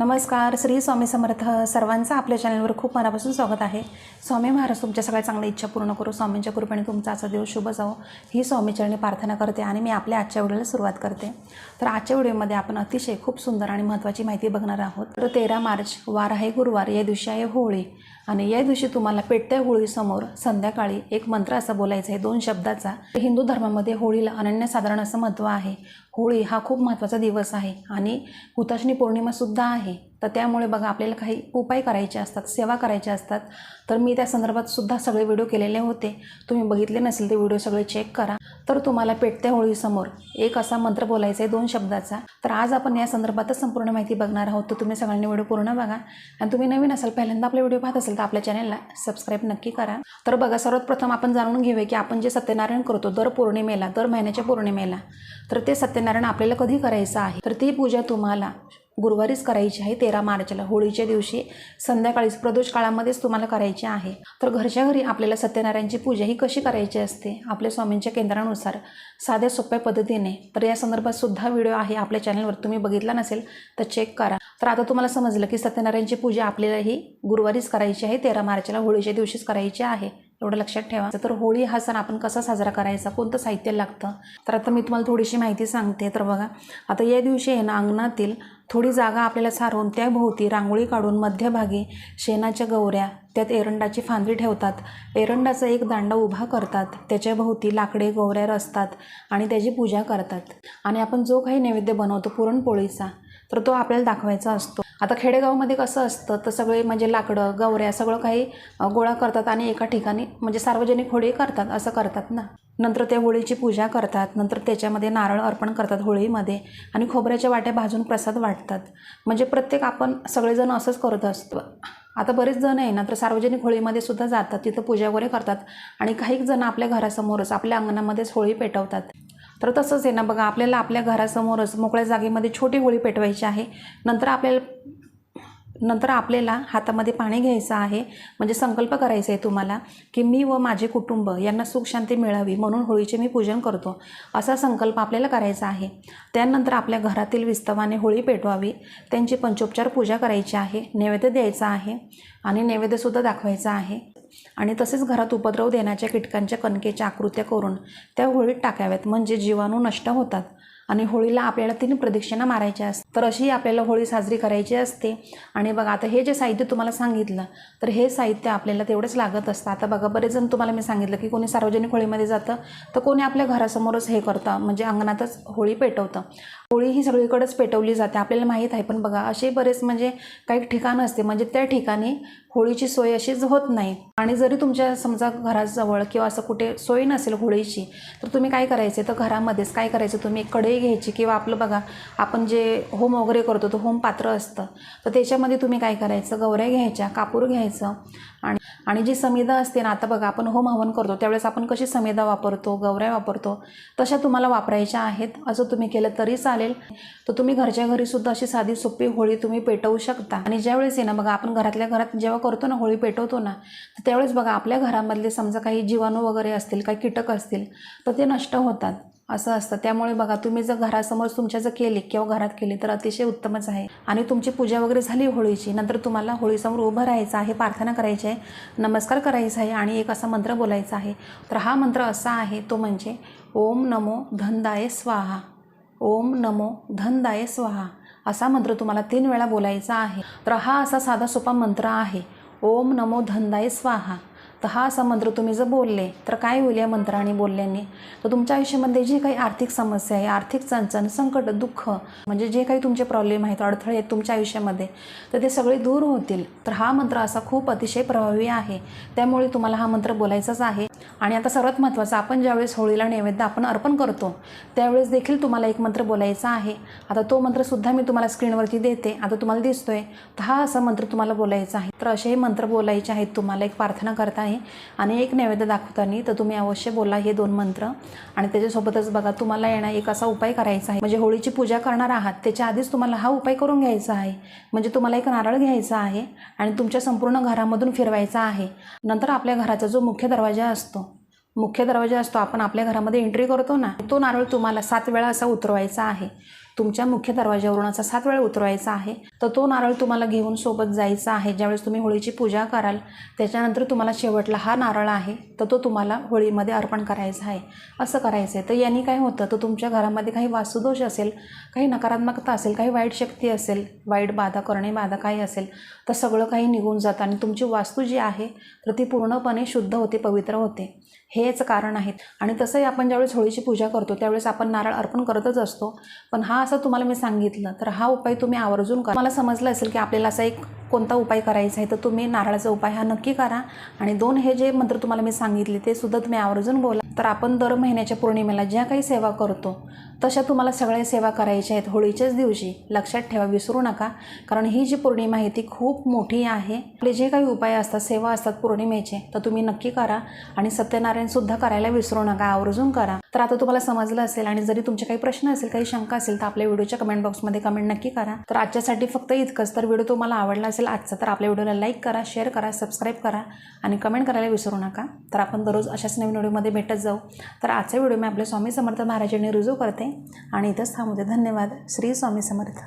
नमस्कार श्री स्वामी समर्थ सर्वांचं आपल्या चॅनलवर खूप मनापासून स्वागत आहे. स्वामी महाराज तुमच्या सगळ्या चांगल्या इच्छा पूर्ण करू. स्वामींच्या कृपेने तुमचा आजचा दिवस शुभ जावो. ही स्वामीचरणी प्रार्थना करते आणि मी आपल्या आजच्या व्हिडिओला सुरुवात करते. तर आजच्या व्हिडिओमध्ये आपण अतिशय खूप सुंदर आणि महत्त्वाची माहिती बघणार आहोत. तर तेरा मार्च वार आहे गुरुवार. या दिवशी आहे होळी. आणि या दिवशी तुम्हाला पेटत्या होळीसमोर संध्याकाळी एक मंत्र असं बोलायचं आहे दोन शब्दाचा. हिंदू धर्मामध्ये होळीला अनन्यसाधारण असं महत्त्व आहे. होळी हा खूप महत्त्वाचा दिवस आहे आणि हुताशनी पौर्णिमासुद्धा आहे. तर त्यामुळे बघा आपल्याला काही उपाय करायचे असतात सेवा करायच्या असतात. तर मी त्या संदर्भात सुद्धा सगळे व्हिडिओ केलेले होते. तुम्ही बघितले नसेल ते व्हिडिओ सगळे चेक करा. तर तुम्हाला पेटत्या होळीसमोर. एक असा मंत्र बोलायचा आहे दोन शब्दाचा. तर आज आपण या संदर्भातच संपूर्ण माहिती बघणार आहोत. तर तुम्ही सगळ्यांनी व्हिडिओ पूर्ण बघा. आणि तुम्ही नवीन असाल पहिल्यांदा आपले व्हिडिओ पाहत असेल तर आपल्या चॅनलला सबस्क्राईब नक्की करा. तर बघा सर्वात प्रथम आपण जाणून घेऊया की आपण जे सत्यनारायण करतो दर पौर्णिमेला दर महिन्याच्या पौर्णिमेला तर ते सत्यनारायण आपल्याला कधी करायचं आहे? तर ती पूजा तुम्हाला गुरुवारीच करायची आहे तेरा मार्चला. होळीच्या दिवशी संध्याकाळीच प्रदोष काळामध्येच तुम्हाला करायची आहे. तर घरच्या घरी आपल्याला सत्यनारायणची पूजा ही कशी करायची असते? आपल्या स्वामींच्या केंद्रानुसार. साध्या सोप्या पद्धतीने. तर या संदर्भात सुद्धा व्हिडिओ आहे आपल्या चॅनलवर. तुम्ही बघितला नसेल तर चेक करा. तर आता तुम्हाला समजलं की सत्यनारायणची पूजा आपल्याला ही गुरुवारीच करायची आहे तेरा मार्चला होळीच्या दिवशीच करायची आहे. एवढं लक्षात ठेवा. तर होळी हा सण आपण कसा साजरा करायचा? कोणतं साहित्य लागतं? तर आता मी तुम्हाला थोडीशी माहिती सांगते. तर बघा आता या दिवशी आहे ना अंगणातील थोडी जागा आपल्याला सारवून त्याभोवती रांगोळी काढून मध्यभागी शेणाच्या गवऱ्या त्यात एरंडाची फांदी ठेवतात. एरंडाचा एक दांडा उभा करतात. त्याच्या भोवती लाकडे गवऱ्या रचतात आणि त्याची पूजा करतात. आणि आपण जो काही नैवेद्य बनवतो पुरणपोळीचा तर तो आपल्याला दाखवायचा असतो. आता खेडेगावमध्ये कसं असतं तर सगळे म्हणजे लाकडं गवऱ्या सगळं काही गोळा करतात आणि एका ठिकाणी म्हणजे सार्वजनिक होळी करतात असं करतात ना. नंतर त्या होळीची पूजा करतात नंतर त्याच्यामध्ये नारळ अर्पण करतात होळीमध्ये आणि खोबऱ्याच्या वाट्या भाजून प्रसाद वाटतात. म्हणजे प्रत्येक आपण सगळेजण असंच करत असतो. आता बरेच जण आहे ना तर सार्वजनिक होळीमध्ये सुद्धा जातात तिथं पूजा वगैरे करतात आणि काही जण आपल्या घरासमोरच आपल्या अंगणामध्येच होळी पेटवतात. तर तसंच आहे ना बघा आपल्याला आपल्या घरासमोरच मोकळ्या जागेमध्ये छोटी होळी पेटवायची आहे. नंतर आपल्याला नंतर आपल्याला हातामध्ये पाणी घ्यायचं आहे. म्हणजे संकल्प करायचा आहे तुम्हाला की मी व माझे कुटुंब यांना सुखशांती मिळावी म्हणून होळीचे मी पूजन करतो. असा संकल्प आपल्याला करायचा आहे. त्यानंतर आपल्या घरातील विस्तवाने होळी पेटवावी. त्यांची पंचोपचार पूजा करायची आहे. नैवेद्य द्यायचा आहे आणि नैवेद्यसुद्धा दाखवायचा आहे. आणि तसेच घरात उपद्रव देण्याच्या कीटकांच्या कणकेच्या आकृत्या करून त्या होळीत टाकाव्यात. म्हणजे जीवाणू नष्ट होतात आणि होळीला आपल्याला तीन प्रदक्षिणा मारायच्या असतात. तर अशी आपल्याला होळी साजरी करायची असते. आणि बघा आता हे जे साहित्य तुम्हाला सांगितलं तर हे साहित्य आपल्याला तेवढंच लागत असतं. आता बघा बरेच जण तुम्हाला मी सांगितलं की कोणी सार्वजनिक होळीमध्ये जातं तर कोणी आपल्या घरासमोरच हे करतं म्हणजे अंगणातच होळी पेटवतं. होळी ही सगळीकडेच पेटवली जाते आपल्याला माहीत आहे. पण बघा असे बरेच म्हणजे काही ठिकाणं असते म्हणजे त्या ठिकाणी होळीची सोय अशीच होत नाही. आणि जरी तुमच्या समजा घराजवळ किंवा असं कुठे सोय नसेल होळीची तर तुम्ही काय करायचे? तर घरामध्येच काय करायचं? तुम्ही एक कढई घ्यायची किंवा आपलं बघा आपण जे होम वगैरे करतो तो होम पात्र असतं. तर त्याच्यामध्ये तुम्ही काय करायचं? गवऱ्या घ्यायच्या कापूर घ्यायचं आणि आणि जी समेदा असते ना आता बघा आपण होम हवन करतो त्यावेळेस आपण कशी समेदा वापरतो गवऱ्या वापरतो तशा तुम्हाला वापरायच्या आहेत. असं तुम्ही केलं तरी चालेल. तर तुम्ही घरच्या घरीसुद्धा अशी साधी सोपी होळी तुम्ही पेटवू शकता. आणि ज्यावेळेस आहे ना बघा आपण घरातल्या घरात जेव्हा करतो ना होळी पेटवतो ना तर त्यावेळेस बघा आपल्या घरामधले समजा काही जीवाणू वगैरे असतील काही कीटक असतील तर ते नष्ट होतात. असं असतं. त्यामुळे बघा तुम्ही जर घरासमोर तुमच्या जर केली किंवा घरात केली तर अतिशय उत्तमच आहे. आणि तुमची पूजा वगैरे झाली होळीची नंतर तुम्हाला होळीसमोर उभं राहायचं आहे प्रार्थना करायची आहे नमस्कार करायचा आहे आणि एक असा मंत्र बोलायचा आहे. तर हा मंत्र असा आहे तो म्हणजे ओम नमो धनदाय स्वाहा. ओम नमो धनदाय स्वाहा. असा मंत्र तुम्हाला तीन वेळा बोलायचा आहे. तर हा असा साधा सोपा मंत्र आहे. ओम नमो धनदाय स्वाहा. तर हा असा मंत्र तुम्ही जर बोलले तर काय होईल या मंत्राने बोलल्याने? तर तुमच्या आयुष्यामध्ये जी काही आर्थिक समस्या आहे आर्थिक चणचण संकट दुःख म्हणजे जे काही तुमचे प्रॉब्लेम आहेत अडथळे आहेत तुमच्या आयुष्यामध्ये तर ते सगळे दूर होतील. तर हा मंत्र असा खूप अतिशय प्रभावी आहे. त्यामुळे तुम्हाला हा मंत्र बोलायचाच आहे. आणि आता सर्वात महत्त्वाचं आपण ज्यावेळेस होळीला नैवेद्य आपण अर्पण करतो त्यावेळेस देखील तुम्हाला एक मंत्र बोलायचा आहे. आता तो मंत्रसुद्धा मी तुम्हाला स्क्रीनवरती देते. आता तुम्हाला दिसतो आहे तर हा असा मंत्र तुम्हाला बोलायचा आहे. तर असेही मंत्र बोलायचे आहेत तुम्हाला एक प्रार्थना करता आहे आणि एक नैवेद्य दाखवताना तर तुम्ही अवश्य बोला हे दोन मंत्र. आणि त्याच्यासोबतच बघा तुम्हाला येणार एक असा उपाय करायचा आहे. म्हणजे होळीची पूजा करणार आहात त्याच्या आधीच तुम्हाला हा उपाय करून घ्यायचा आहे. म्हणजे तुम्हाला एक नारळ घ्यायचा आहे आणि तुमच्या संपूर्ण घरामधून फिरवायचा आहे. नंतर आपल्या घराचा जो मुख्य दरवाजा असतो मुख्य दरवाजा असतो. आपण आपल्या घरामध्ये एंट्री करतो ना तो नारळ तुम्हाला सात वेळा असा उतरवायचा आहे. तुमच्या मुख्य दरवाज्यावरून असा सात वेळा उतरवायचा आहे तर तो नारळ तुम्हाला घेऊन सोबत जायचा आहे. ज्यावेळेस तुम्ही होळीची पूजा कराल त्याच्यानंतर तुम्हाला शेवटला हा नारळ आहे तर तो तुम्हाला होळीमध्ये अर्पण करायचा आहे. असं करायचं आहे. तर यांनी काय होतं तर तुमच्या घरामध्ये काही वास्तुदोष असेल काही नकारात्मकता असेल काही वाईट शक्ती असेल वाईट बाधा करणे बाधा काही असेल तर सगळं काही निघून जातं आणि तुमची वास्तू जी आहे तर ती पूर्णपणे शुद्ध होते पवित्र होते. हेच कारण आहेत आणि तसंही आपण ज्यावेळेस होळीची पूजा करतो त्यावेळेस आपण नारळ अर्पण करतच असतो. पण हा असं तुम्हाला मी सांगितलं तर हा उपाय तुम्ही आवर्जून करा. मला समजलं असेल की आपल्याला असा एक कोणता उपाय करायचा आहे तर तुम्ही नारळाचा उपाय हा नक्की करा. आणि दोन हे जे मंत्र तुम्हाला मी सांगितले ते सुद्धा तुम्ही आवर्जून बोला. तर आपण दर महिन्याच्या पौर्णिमेला ज्या काही सेवा करतो तशा तुम्हाला सगळ्या सेवा करायच्या आहेत होळीच्याच दिवशी. लक्षात ठेवा विसरू नका. कारण ही जी पौर्णिमा आहे ती खूप मोठी आहे. आपले जे काही उपाय असतात सेवा असतात पौर्णिमेचे तर तुम्ही नक्की करा. आणि सत्यनारायणसुद्धा करायला विसरू नका आवर्जून करा. तर आता तुम्हाला समजलं असेल आणि जरी तुमचे काही प्रश्न असेल काही शंका असेल तर आपल्या व्हिडिओच्या कमेंट बॉक्समध्ये कमेंट नक्की करा. तर आजच्यासाठी फक्त इतकंच. तर व्हिडिओ तुम्हाला आवडला असेल आजचा तर आपल्या व्हिडिओला लाईक करा शेअर करा सबस्क्राईब करा आणि कमेंट करायला विसरू नका. तर आपण दररोज अशाच नवीन व्हिडिओमध्ये भेटत जाऊ. तर आजचा व्हिडिओ मी आपल्या स्वामी समर्थ महाराजांनी रुजू करते. आणि इथंच थांबवते धन्यवाद. श्री स्वामी समर्थ.